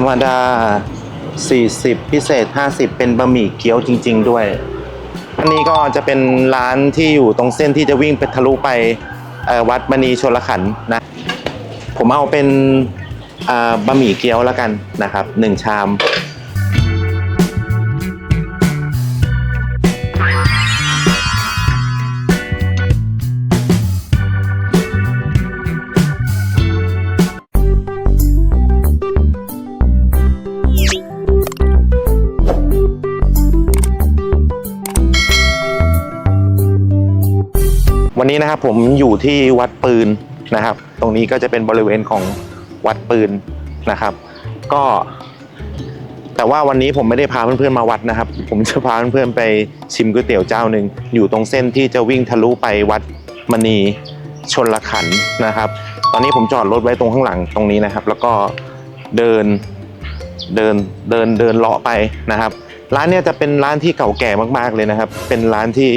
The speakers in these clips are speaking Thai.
รมดา 40 พิเศษ 50 เป็นบะหมี่เกี๊ยวจริง ๆ ด้วย อันนี้ก็จะเป็นร้านที่อยู่ตรงเส้นที่จะวิ่งไปทะลุไปวัดมณีชนลขันนะ ผมเอาเป็นบะหมี่เกี๊ยวแล้วกันนะครับหนึ่งชาม นี้นะครับผมอยู่ที่วัดปืนนะครับ ตรงนี้ก็จะเป็นบริเวณของวัดปืนนะครับ ก็ แต่ว่าวันนี้ผมไม่ได้พาเพื่อนๆมาวัดนะครับ ผมจะพาเพื่อนๆไปชิมก๋วยเตี๋ยวเจ้าหนึ่งอยู่ตรงเส้นที่จะวิ่งทะลุไปวัดมณีชนละขันนะครับ ตอนนี้ผมจอดรถไว้ตรงข้างหลังตรงนี้นะครับ แล้วก็เดินเดินเดินเดินเลาะไปนะครับ ร้านเนี้ยจะเป็นร้านที่เก่าแก่มากๆเลยนะครับ เป็นร้านที่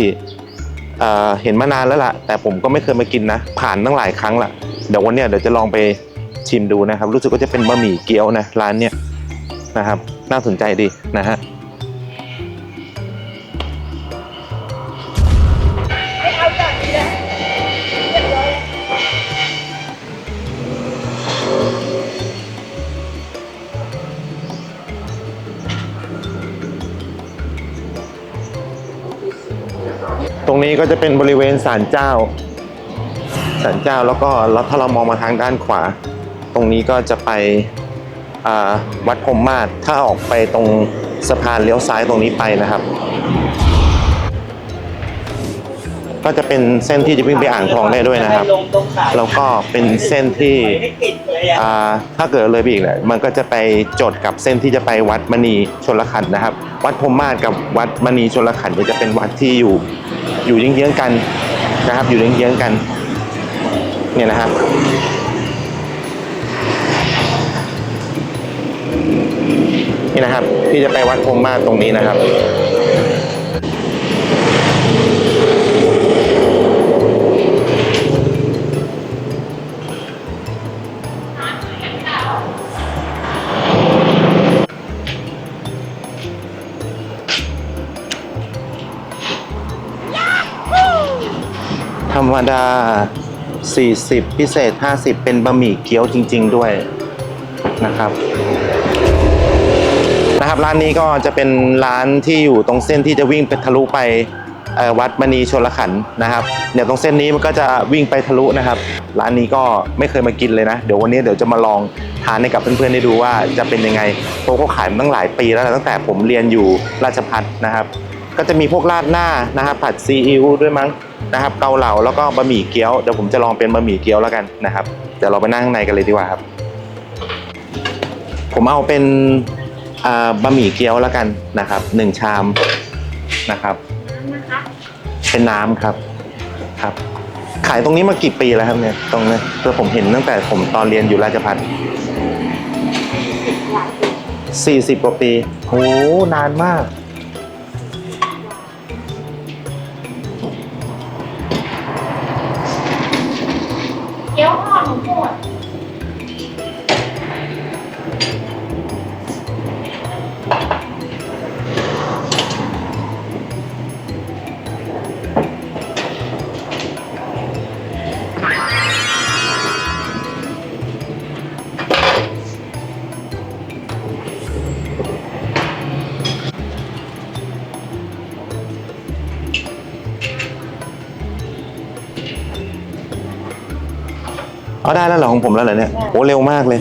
เห็นมานานแล้วล่ะ แต่ผมก็ไม่เคยมากินนะ ผ่านตั้งหลายครั้งละเดี๋ยววันเนี้ยเดี๋ยวจะลองไปชิมดูนะครับ รู้สึกว่าจะเป็นบะหมี่เกี๊ยวนะร้านเนี้ยนะครับ น่าสนใจดีนะฮะ ตรงนี้ก็จะเป็นบริเวณศาลเจ้าศาลเจ้าแล้วก็แล้วถ้าเรามองมาทางด้านขวา ตรงนี้ก็จะไปวัดพรมมาศถ้าออกไปตรงสะพานเลี้ยวซ้ายตรงนี้ไปนะครับ ก็จะเป็นเส้นที่จะวิ่งไปอ่างทองได้ด้วยนะครับ แล้วก็เป็นเส้นที่ถ้าเกิดเลยไปอีกเนี่ยมันก็จะไปจดกับเส้นที่จะไปวัดมณีชนลขันนะครับ วัดพรมมาศกับวัดมณีชนลขันธ์เนี่ยจะเป็นวัดที่อยู่ อยู่เยื้องๆกันนะครับ อยู่เยื้องๆกัน เนี่ยนะครับนี่นะครับ ที่จะไปวัดพงมาตรงนี้นะครับ ดา 40 พิเศษ 50 เป็นบะหมี่เกี๊ยวจริง ๆ ด้วยนะครับนะครับ ร้านนี้ก็จะเป็นร้านที่อยู่ตรงเส้นที่จะวิ่งไปทะลุไปวัดมณีชนลขันนะครับเดี๋ยวตรงเส้นนี้มันก็จะวิ่งไปทะลุนะครับ ร้านนี้ก็ไม่เคยมากินเลยนะ เดี๋ยววันนี้เดี๋ยวจะมาลองทานให้กับเพื่อนๆได้ดูว่าจะเป็นยังไงเพราะเขาขายมาตั้งหลายปีแล้วตั้งแต่ผมเรียนอยู่ราชพัฒนะครับ ก็จะมีพวกราดหน้านะครับผัดซีอิ๊วด้วยมั้ง นะครับเกาเหลาแล้วก็บะหมี่เกี๊ยวเดี๋ยวผมจะลองเป็นบะหมี่เกี๊ยวแล้วกันนะครับเดี๋ยวเราไปนั่งข้างในกันเลยดีกว่าครับ ผมเอาเป็นบะหมี่เกี๊ยวแล้วกันนะครับหนึ่งชามนะครับเป็นน้ำครับครับ ขายตรงนี้มากี่ปีแล้วครับเนี่ยตรงนี้คือผมเห็นตั้งแต่ผมตอนเรียนอยู่ราชพัฒน์สี่สิบกว่าปีโหนานมาก เอาได้แล้วเหรอของผมแล้วเหรอเนี่ยโอ้เร็วมากเลย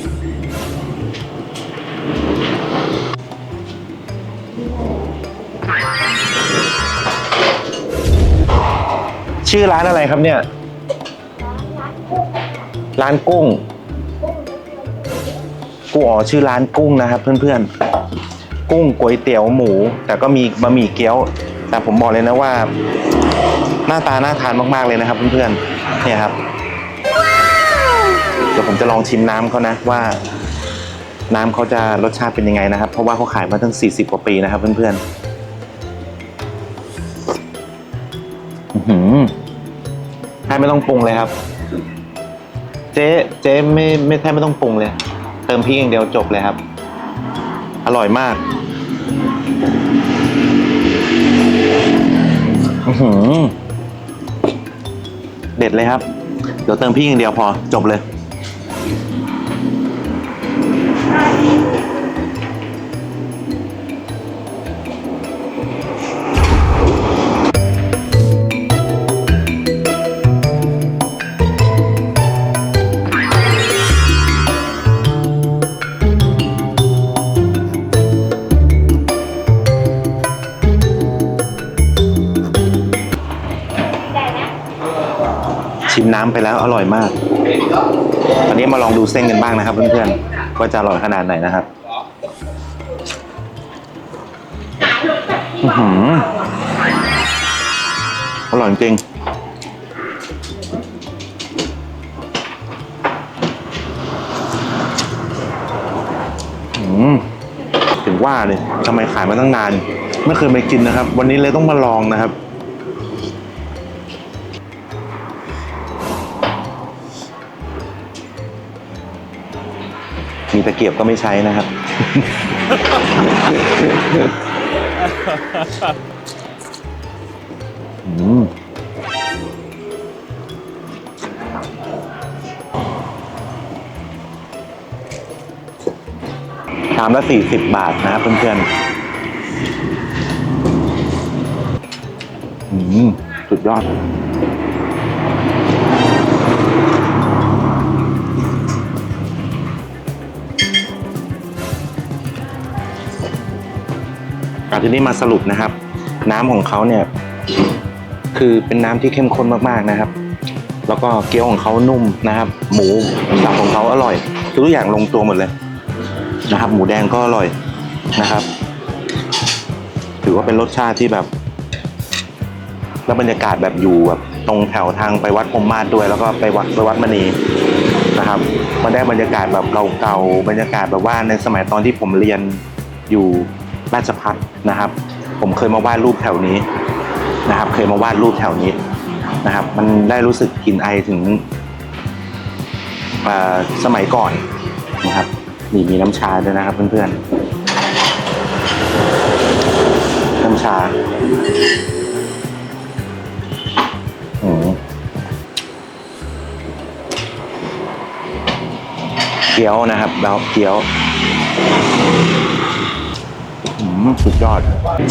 ชื่อร้านอะไรครับเนี่ย ร้านกุ้งกูอ๋อชื่อร้านกุ้งนะครับ เพื่อนๆ กุ้งก๋วยเตี๋ยวหมู แต่ก็มีบะหมี่เกี๊ยว แต่ผมบอกเลยนะว่า หน้าตาน่าทานมากๆเลยนะครับ เพื่อนๆเนี่ยครับเดี๋ ยวผมจะลองชิมน้ำเขานะว่า น้ำเขาจะรสชาติเป็นยังไงนะครับ เพราะว่าเขาขายมาตั้ง 40 กว่าปีนะครับเพื่อนๆอื้อหือแทบไม่ต้องปรุงเลยครับ เจ๊เจ๊ไม่ไม่แทบไม่ต้องปรุงเลย เติมพริกอย่างเดียวจบเลยครับ อร่อยมากอื้อหือเด็ดเลยครับ เดี๋ยวเติมพี่อย่างเดียวพอจบเลย น้ำไปแล้วอร่อยมาก ตอนนี้มาลองดูเส้นกันบ้างนะครับ เพื่อนๆว่าจะอร่อยขนาดไหนนะครับอื้อหืออร่อยจริงอืมถึงว่าเลยทำไมขายมาตั้งนาน ไม่เคยไปกินนะครับ วันนี้เลยต้องมาลองนะครับ มีตะเกียบก็ไม่ใช้นะครับอืมชามละสี่สิบบาทนะครับเพื่อนๆอืมสุดยอด ทีนี้มาสรุปนะครับ น้ำของเขาเนี่ยคือเป็นน้ำที่เข้มข้นมากๆนะครับ แล้วก็เกี๊ยวของเขานุ่มนะครับ หมูสับของเขาอร่อย ทุกอย่างลงตัวหมดเลยนะครับ หมูแดงก็อร่อยนะครับ ถือว่าเป็นรสชาติที่แบบ แล้วบรรยากาศแบบอยู่แบบตรงแถวทางไปวัดพมมาศด้วย แล้วก็ไปวัดไปวัดมณีนะครับมันได้บรรยากาศแบบเก่าๆบรรยากาศแบบว่าในสมัยตอนที่ผมเรียนอยู่ ราชพัฒนะครับ ผมเคยมาวาดรูปแถวนี้นะครับ เคยมาวาดรูปแถวนี้นะครับ มันได้รู้สึกกลิ่นไอถึงอ่อสมัยก่อนนะครับนี่มีน้ำชาด้วยนะครับเพื่อนๆ น้ำชาอืมเกี๊ยวนะครับแล้วเกี๊ยว สุดยอด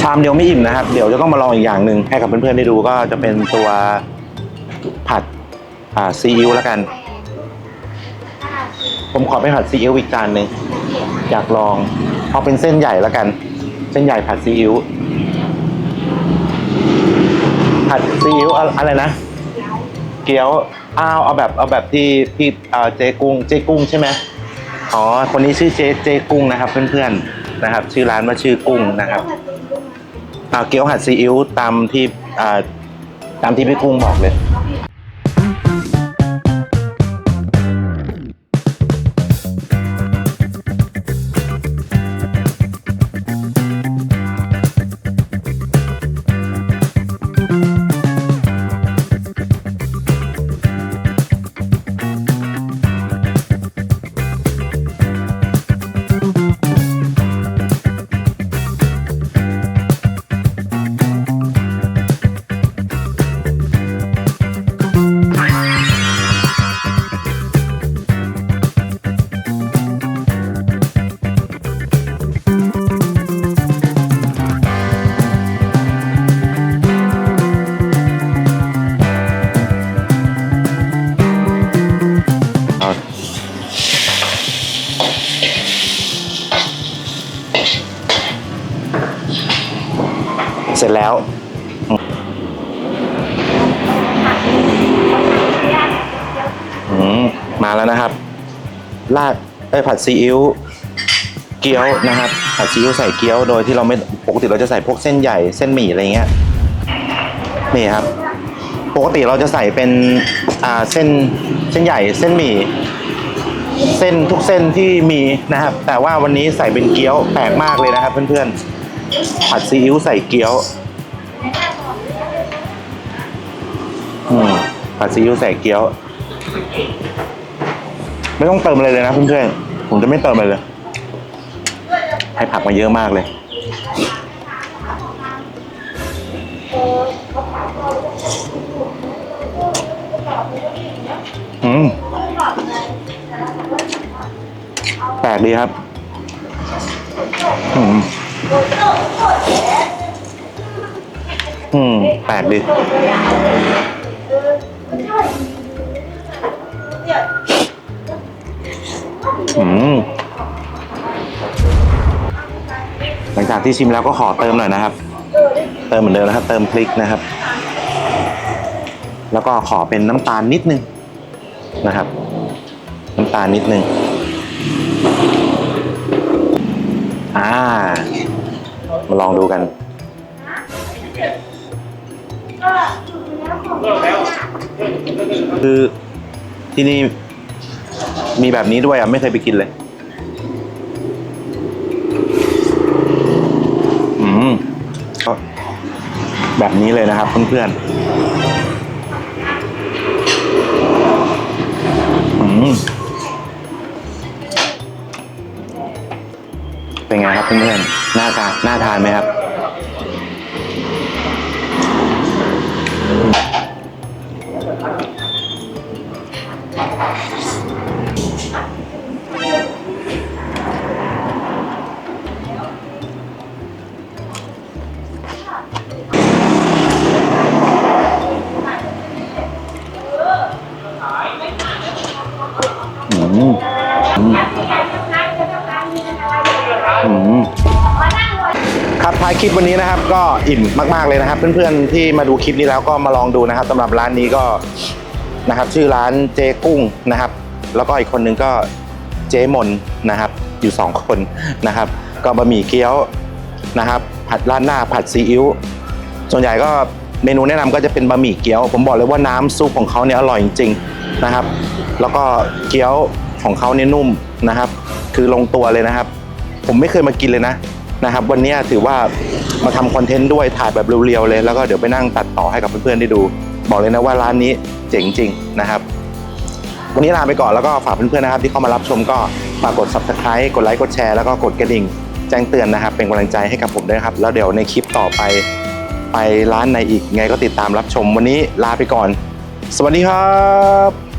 ชามเดียวไม่อิ่มนะครับ เดี๋ยวจะต้องมาลองอีกอย่างหนึ่งให้กับเพื่อนๆได้ดูก็จะเป็นตัวผัดอ่าซีอิ๊วแล้วกัน ผมขอไปผัดซีอิ๊วอีกจานหนึ่งอยากลองเอาเป็นเส้นใหญ่แล้วกัน เส้นใหญ่ผัดซีอิ๊วผัดซีอิ๊วอะไรนะ เกี๊ยวอ้าวเอาแบบเอาแบบที่ที่เอ่อเจกุ้งเจกุ้งใช่ไหมอ๋อคนนี้ชื่อเจเจกุ้งนะครับเพื่อนๆ นะครับ ชื่อร้านว่าชื่อกุ้งนะครับเกี๊ยวหัดซีอิ๊วตามที่ตามที่พี่กุ้งบอกเลย ลาดเอ้ผัดซีอิ๊วเกี๊ยวนะครับ ผัดซีอิ๊วใส่เกี๊ยวโดยที่เราไม่ปกติเราจะใส่พวกเส้นใหญ่เส้นหมี่อะไรเงี้ยนี่ครับ ปกติเราจะใส่เป็นอ่าเส้นเส้นใหญ่เส้นหมี่เส้นทุกเส้นที่มีนะครับ แต่ว่าวันนี้ใส่เป็นเกี๊ยวแปลกมากเลยนะครับ เพื่อนๆผัดซีอิ๊วใส่เกี๊ยวอืมผัดซีอิ๊วใส่เกี๊ยว ไม่ต้องเติมอะไรเลยนะเพื่อนๆผมจะไม่เติมอะไรเลย ให้ผักมาเยอะมากเลย อืมแปลกดีครับ อืมอืมแปลกดี อืมหลังจากที่ชิมแล้วก็ขอเติมหน่อยนะครับ เติมเหมือนเดิมนะครับ เติมพริกนะครับ แล้วก็ขอเป็นน้ำตาลนิดนึงนะครับ น้ำตาลนิดนึงอ่า มาลองดูกันคือที่นี่ มีแบบนี้ด้วยอะ ไม่เคยไปกินเลย อืมก็แบบนี้เลยนะครับเพื่อนๆ อืมเป็นไงครับเพื่อนๆ น่าทานน่าทานไหมครับ ครับท้ายคลิปวันนี้นะครับก็อิ่มมาก ๆเลยนะครับ เพื่อนๆที่มาดูคลิปนี้แล้วก็มาลองดูนะครับสำหรับร้านนี้ก็นะครับ ชื่อร้านเจกุ้งนะครับ แล้วก็อีกคนนึงก็เจมนนะครับ อยู่สองคนนะครับ ก็บะหมี่เกี๊ยวนะครับ ผัดราดหน้าผัดซีอิ๊วส่วนใหญ่ก็เมนูแนะนำก็จะเป็นบะหมี่เกี๊ยว ผมบอกเลยว่าน้ำซุปของเขาเนี่ยอร่อยจริงๆนะครับ แล้วก็เกี๊ยว ของเขาเนี่ยนุ่มนะครับ คือลงตัวเลยนะครับ ผมไม่เคยมากินเลยนะนะครับ วันนี้ถือว่ามาทำคอนเทนต์ด้วยถ่ายแบบเรียวๆเลย แล้วก็เดี๋ยวไปนั่งตัดต่อให้กับเพื่อนๆได้ดู บอกเลยนะว่าร้านนี้เจ๋งจริงนะครับ วันนี้ลาไปก่อนแล้วก็ฝากเพื่อนๆนะครับ ที่เข้ามารับชมก็ฝากกด subscribe กดไลค์กดแชร์แล้วก็กดกระดิ่งแจ้งเตือนนะครับ เป็นกำลังใจให้กับผมด้วยครับ แล้วเดี๋ยวในคลิปต่อไปไปร้านไหนอีกไงก็ติดตามรับชมวันนี้ลาไปก่อน สวัสดีครับ